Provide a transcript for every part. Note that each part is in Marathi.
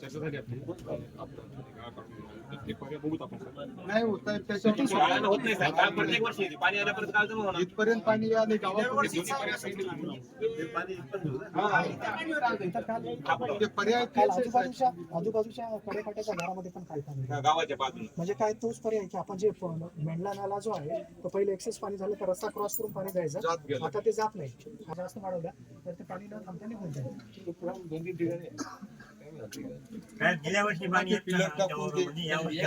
चर्चा झाली आपली अं, आपलं गाळ काढून एक पर्याय बघूत आपण नाही. होत आहे त्याच्यावर गाळण होत नाही साहेब. गाळ प्रत्येक वर्षी येते. पाणी आल्यापर्यंत गाळ जमा होणार इथपर्यंत पाणी आले गावाकडे दोन्ही पर्याय सांगितले. ते पाणी इथपर्यंत होतं. तर काल म्हणजे पर्याय काल तेच आहे, साहेब. आजूबाजूच्या आजूबाजूच्या घरामध्ये पण काय पाणी गावाच्या बाजूने. म्हणजे काय तोच पर्याय की आपण जे प- मेंढला नाला जो आहे तो पहिले एक्सेस पाणी झालं तर रस्ता क्रॉस करून पाणी जात जायचं गेलं. आता ते जात नाही. हा जास्त वाढवला तर ते पाणी न थांबता निघून जाईल. दोन तीन ठिकाणी. गेल्या वर्षी पाणी येत. यावर्षी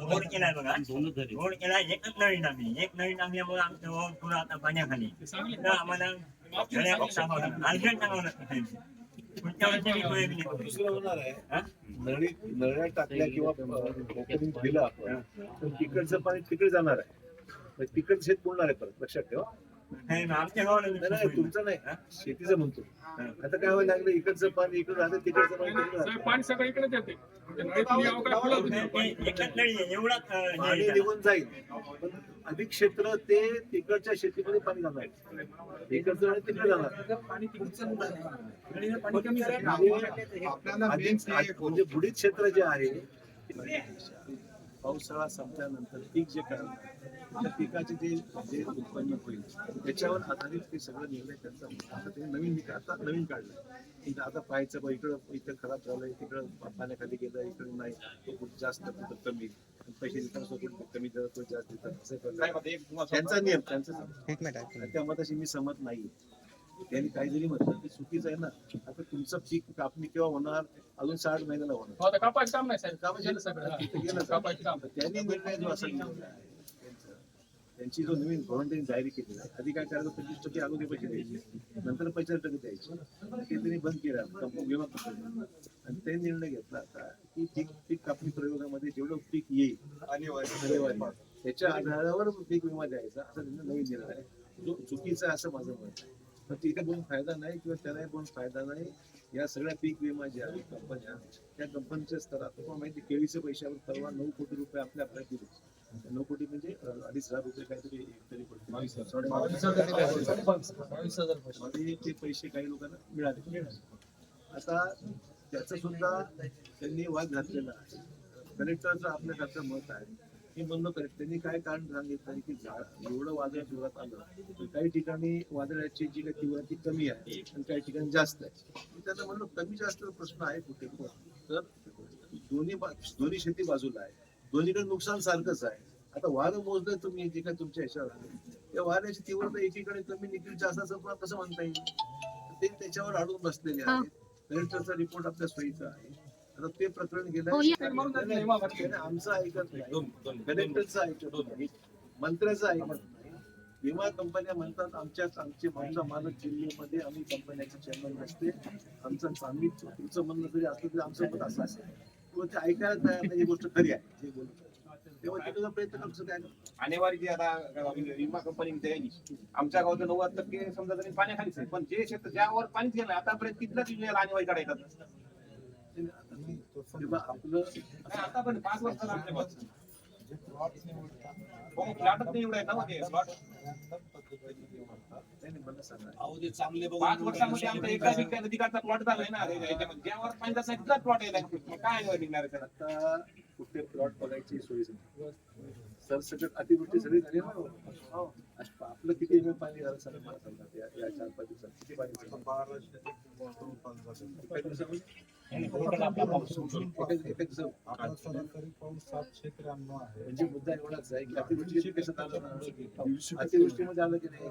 रोड केलाय बघा. रोड केलाय एकच नवीन आम्ही. एक नवीन आणल्यामुळे आमचं वावर पुरं आता पाण्याखाली. तर आम्हाला अर्जंट सांगावं लागतं पुढच्या वर्षी मी सोयाबीन येतो. दुसरं होणार आहे. हा? नळी नळ्या टाकल्या किंवा ओपनिंग दिलं आपण तर तिकडचं पाणी तिकडे जाणार आहे. तिकडचं शेत बोलणार आहे परत. लक्षात ठेवा. नाही, आमच्या नाही, नाही गावाला तुमचं नाही. शेतीचं म्हणतो. आता काय व्हायला लागलं? इकडचं पाणी इकडे राहतं तिकडचं पाणी तिकडे साहेब, राहतं. पाणी सगळं इकडेच येते. म्हणजे यावं काय पाणी. एकच नळी आहे, एवढाच अं, हे पाणी आहे. निघून जाईल. पण अधिक क्षेत्र ते तिकडच्या शेतीमध्ये पाणी जाणार आहे. इकडचं आणि तिकडे जाणार म्हणजे म्हणजे बुडीत क्षेत्र जे आहे पावसाळा संपल्यानंतर पीक जे काय त्या पिकाचे जे जे उत्पन्न होईल त्याच्यावर आधारित ते सगळं निर्णय त्यांचा. आता ते नवीन निका- आता नवीन काढलं. आता पाहायचं बा इकडं इथं खराब झालंय तिकडं पाण्याखाली गेलं इकडं नाही. तो कुठं जास्त कुठं कमी. पैसे देताना तो कुठं कमी देतात तो जास्त देतात त्यांचा नियम त्यांचा एक मिनिट त्या मताशी मी सहमत नाही त्यांनी काही जरी म्हटलं ते चुकीचं आहे ना. आता तुमचं पीक कापणी केव्हा होणार? अजून साठ महिन्याला होणार. हो, आता कापायचं काम नाही साहेब. कापायचं गेलं सगळं. तिथं गेलं कापायचं काम. त्यांनी निर्णय जो असा आहे, त्यांचा, त्यांची जो नवीन त्यांनी जाहीर केलेला आहे आधी काय करायचं पंचवीस टक्के अगोदर पैसे द्यायचे. नंतर पंचवीस टक्के द्यायचे ते त्यांनी बंद केलं. विमा कंपनी. आणि ते निर्णय घेतला आता की पीक पीक कापणी प्रयोगामध्ये जेवढं पीक येईल अनिवार्य. त्याच्या आधारावर पीक विमा द्यायचा. असा त्यांनी नवीन निर्णय आहे जो चुकीचा आहे असं माझं मत आहे. पण तिथे पण फायदा नाही किंवा त्यालाही पण फायदा नाही. या सगळ्या पीक विमा ज्या आहेत कंपन्या त्या कंपनीच्या स्तरात तुम्हाला माहिती केळीच्या पैशावर परवा नऊ कोटी रुपये आपल्या आपल्याला दिले नऊ कोटी म्हणजे अडीच हजार रुपये काहीतरी तरी पडते ते पैसे काही लोकांना मिळाले. आता त्याचं सुद्धा त्यांनी वाद घातलेला आहे. कलेक्टरचं आपल्याकडचं मत आहे. हे म्हणणं करेक्ट त्यांनी काय कारण सांगितलं की झाड एवढं वादळ जोरात आलं तर काही ठिकाणी वादळाची जी काही तीव्रता कमी आहे आणि काही ठिकाणी जास्त आहे. त्यांना म्हणलं कमी जास्त प्रश्न आहे कुठे पण. तर दोन्ही दोन्ही शेती बाजूला आहे. दोन्हीकडे नुकसान सारखंच आहे. आता वारं मोजलं तुम्ही जे काय तुमच्या ह्याच्यावर आहे. त्या वाऱ्याची तीव्रता एकीकडे कमी निघेल जास्त असं कसं म्हणता येईल? तर ते त्याच्यावर अडून बसलेले आहेत. कलेक्टरचा रिपोर्ट आपल्या सोयीचा आहे. आता ते प्रकरण गेलं आमचं ऐकत नाही. कलेक्टरचं ऐकत नाही. मंत्र्याचं ऐकत नाही. विमा कंपन्या म्हणतात आमच्या आमचे आमचा मालक जिल्ह्यामध्ये आम्ही कंपन्याचे चेअरमन नसते. आमचं आम्ही तुमचं म्हणणं जरी असलं तरी आमचं मत असं असेल किंवा ते ऐकायला तयार नाही ही गोष्ट खरी आहे. जे बोलत. तेव्हा प्रयत्न करतो काय आणेवारी जी आता विमा कंपनी द्यायची आमच्या गावात नव्वद टक्के समजा जमीन पाण्याखालीच आहे. पण जे शेत ज्यावर पाणीच गेलं आतापर्यंत तिथलाच आणेवारी काढायचा. आता पण पाच वर्ष. हो, प्लॉटच नाही एवढा ना मध्ये प्लॉट सांगा. पाच वर्षामध्ये आमचा एका नदीकाठचा प्लॉट झालाय ना याच्यामध्ये. ज्यावर नाही तिथलाच प्लॉट आहे काय निघणार आहे आता कुठे प्लॉट बघायची सोय नाही सरसकट अतिवृष्टी सगळी झाली ना? हो. आपलं किती एम पाणी झालं सगळं मला सांगा. या या चार पाच दिवसात किती पाणी म्हणजे मुद्दा एवढाच आहे की अतिवृष्टी कसं ना? अतिवृष्टीमध्ये आलं की नाही?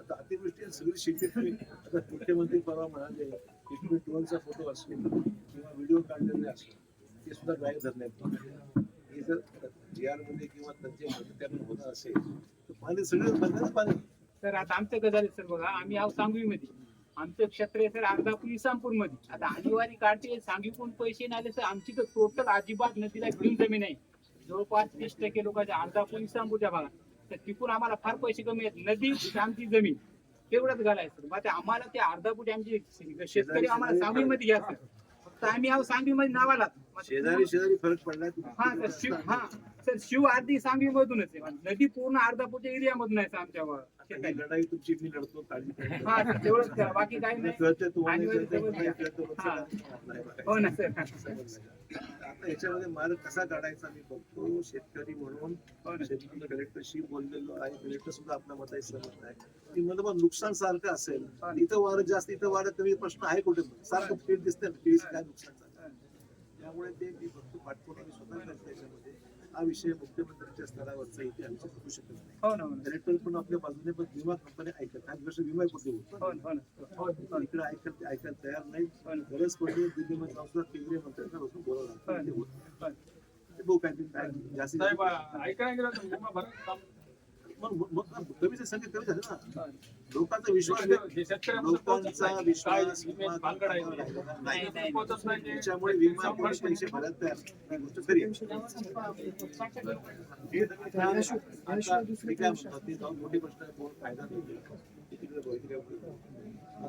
आता अतिवृष्टी सगळी शेती आता मुख्यमंत्री परवा म्हणाले की तुम्ही ड्रोनचा फोटो असेल किंवा व्हिडिओ काढलेले असेल ते सुद्धा ग्राह्य धरण्यात हे जर जी आरमध्ये किंवा मदतीने होत असेल तर पाणी सगळं बंदच पाणी. तर आता आमचं कसं झालं सर बघा. आम्ही आहोत सांगवीमध्ये. आमचं क्षेत्र आहे सर अर्धापूर इसामपूरमध्ये आता अनिवार्य काढते सांगवीकडून पैसे नाही आले तर आमची तर टोटल अजिबात नदीला भिडून जमीन आहे जवळपास तीस टक्के लोकांच्या अर्धापूर इसामपूरच्या भागात. तर तिकून आम्हाला फार पैसे कमी आहेत. नदी आमची जमीन. तेवढंच घालायचं मग ते आम्हाला ते अर्धापूर आमची शेतकरी आम्हाला सांगलीमध्ये घ्या सर. फक्त आम्ही आहोत सांगलीमध्ये नावाला. शेजारी शेजारी फरक पडलाय हा तर शिव- हा. सर शिव आरती सांगवी मधूनच आहे नदी पूर्ण अर्धापूरच्या एरिया मधून आहे sir आमच्या वा- ही. लढाई तुमची मी लढतो काळजी करू नका. हा तेवढंच करा. बाकी काही नाही. तुम्हाला आणि वरती मला हा. हो ना सर आता याच्यामध्ये मार्ग कसा काढायचा मी बघतो. शेतकरी म्हणून हो. शेतकरी कलेक्टरशी बोललेलो आहे. कलेक्टर सुद्धा आपल्या मताशी सहमत आहे. की मला नुकसान सारखं असेल. इथं वाढत जास्त इथं वाढत कमी प्रश्न आहे कुठे? सारखं पीठ दिसतंय ना पीठ काय नुकसान त्यामुळे ते मी बघतो पाठपुरावा स्वतः करतो त्याच्यामध्ये हा विषय मुख्यमंत्र्यांच्या स्तरावरचा इथे आमच्या करू शकत नाही. हो ना हो कलेक्टर पण आपल्या बाजूने पण विमा कंपनी ऐकत. काही वर्ष विमा कुठे होतो. हो हो हो. इकडे ऐकत ऐकायला तयार नाही. गरज पडली दिल्लीमध्ये जाऊन सुद्धा केंद्रीय मंत्र्यांना बसून बोलावं लागतं. ते होत. नाही. जास्तीत काम- संख्या कमी झाली ना. लोकांचा विश्वास लोकांचा. विश्वास. त्याच्यामुळे विमा कोणी पैसे भरायला तयार नाही. गोष्ट खरी आहे. हे सगळं छान आहे. आता काय ते जाऊन मोठी कोण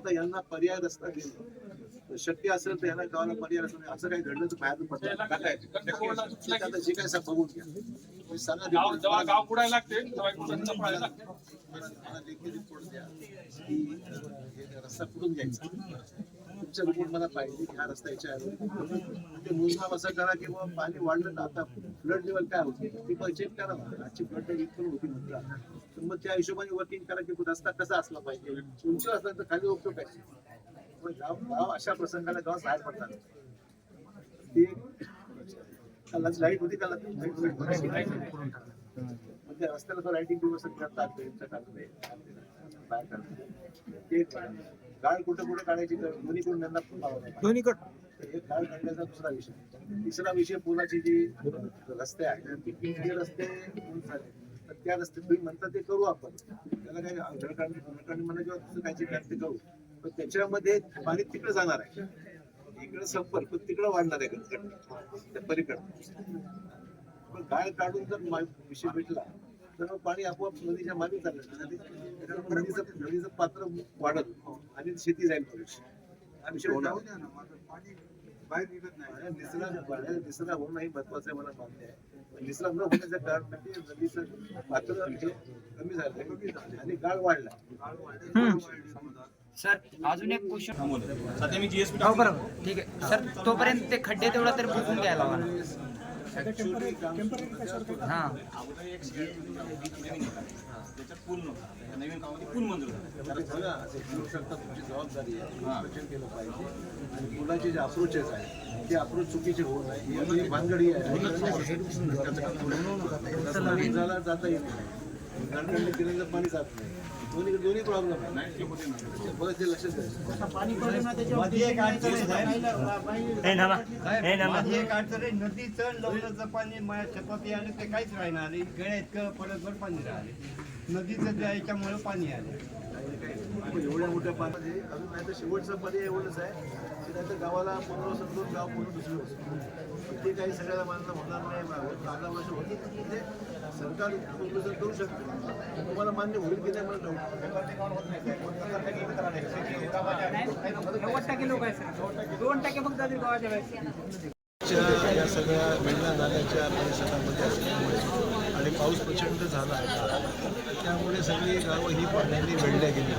नाही यांना पर्याय रस्ता दिला शक्य असेल तर यांना गावाला पर्याय नाही. असं काही घडलं तर बाहेर पडतं आता जे काय बघून घ्या. तुम्ही सांगा गाव report. जेव्हा गाव बुडायला लागते तेव्हा एक मुलांना पळायला लागते? मला मला लेखी रिपोर्ट द्या. की अं, हे रस्ता कुठून घ्यायचा? तुमचा रिपोर्ट मला पाहिजे की हा रस्ता याच्या आहे. ते मोजमाप असं करा की बाबा पाणी वाढलं तर आता फ्लड लेवल काय होती? ती पण चेक करा आजची फ्लड लेवल इथपर्यंत होती. म्हटलं तर मग त्या हिशोबाने वर्किंग करा की रस्ता कसा असला पाहिजे? उंची असला तर खाली उपयोग काय? मग गाव गाव अशा प्रसंगाला गाव बाहेर पडतात. ते लाइट होती त्या रस्त्याला तो लाईटिंग बाहेर. ते एक गाळ कुठे कुठे काढायची दोन्ही त्यांना. दोन्ही कट. एक गाळ काढण्याचा दुसरा विषय. तिसरा विषय पुलाची जी रस्ते आहेत ते रस्ते. तर त्या रस्ते तुम्ही म्हणता ते करू आपण. त्याला काही म्हणा किंवा ते करू. पण त्याच्यामध्ये पाणी तिकडे जाणार आहे. इकडे संपर्क पण तिकडे वाढणार आहे. त्या पलीकडे. पण गाळ काढून जर विषय भेटला तर पाणी आपोआप नदीच्या मागे चाललं नदीचं नदीचं पात्र वाढत आणि शेती जाईल भविष्य बाहेर निघत नाही. आणि निचरा निचरा होणं हे महत्वाचं आहे मला मान्य आहे. पण निचरा न होण्याचं कारण म्हणजे नदीचं पात्र कमी झालं कमी झालं आणि गाळ वाढला सर अजून एक क्वेश्चन सध्या मी जीएसपी हो बरोबर. ठीक आहे. सर तोपर्यंत ते खड्डे तेवढा तरी बुजून घ्यायला हवा. हा. त्याच्यात पूल नव्हता नवीन कामामध्ये पूल मंजूर झाला कारण बघा, असं करू शकता तुमची जबाबदारी आहे इन्स्पेक्शन केलं पाहिजे आणि मुलाचे जे अप्रोचेस आहेत ते अप्रोच चुकीचे होऊ नये ही आपली भानगडी आहे जाता येत नाही. केलेलं पाणी जात नाही. दोन्ही दोन्ही प्रॉब्लेम आहे. बघा ते लक्षात द्या नामा नामा. माझी एक अडचण आहे नदीचं लवणाचं पाणी माझ्या शेतात आलं ते काहीच राहणार नाही. गळ्या इतकं पडतभर पाणी राहिले. नदीचं त्या याच्यामुळे पाणी आलं. एवढ्या मोठ्या पाण्यामध्ये अजून नाही तर शेवटचा पर्याय एवढंच आहे. की नाही तर गावाला पुनर्वसन करून गाव पूर्ण दुसरं. ते काही सगळ्याला मानणं होणार नाही अर्धा वर्ष होत सरकार पुनर्वसन करू शकतं. तुम्हाला मान्य होईल की नाही मला दोन टक्के फक्त गावाच्या या सगळ्या मेंढा नाल्याच्या परिसरामध्ये असल्यामुळे आणि पाऊस प्रचंड झाला आहे. त्यामुळे सगळी गावं ही पाण्याने वेढल्या गेली.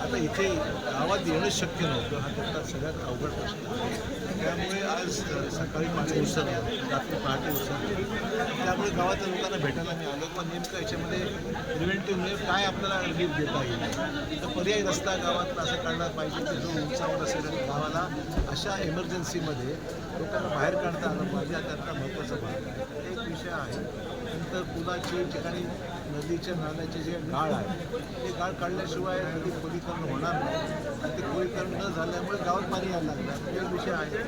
आता इथे गावात येणं शक्य नव्हतं. हा त्यातला सगळ्यात अवघड प्रश्न. त्यामुळे आज सकाळी पाणी उसरलं रात्री पहाटे उसरलं त्यामुळे गावातल्या लोकांना भेटायला मी आलो. पण नेमकं याच्यामध्ये प्रिव्हेंटिव्ह म्हणजे काय आपल्याला रिलीफ देता येईल? तर पर्याय रस्ता गावातला असं काढला पाहिजे की जो उंचावर असेल आणि गावाला अशा इमर्जन्सीमध्ये लोकांना बाहेर काढता आलं पाहिजे. हा त्यातला महत्त्वाचा भाग आहे. एक विषय आहे. नंतर पुलाची ठिकाणी नदीच्या नाल्याचे जे गाळ आहे ते गाळ काढल्याशिवाय नदी खोलीकरण होणार नाही. आणि ते खोलीकरण न झाल्यामुळे गावात पाणी यायला लागणार तो विषय आहे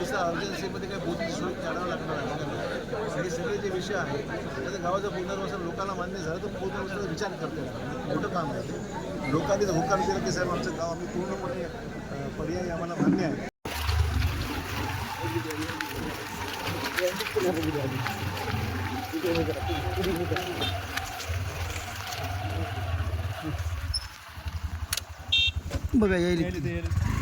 तसं अर्जन्सीमध्ये काही बोटी सोय काढावं लागणार आहे. हे सगळे जे विषय आहेत त्याचं गावाचं पुनर्वसन लोकांना मान्य झालं तर पुनर्वसनाचा विचार करतो मोठं काम आहे ते. लोकांनी जर होकार दिला की साहेब आमचं गाव आम्ही पूर्णपणे पर्याय पर्यायी आम्हाला मान्य आहे. बघा येईल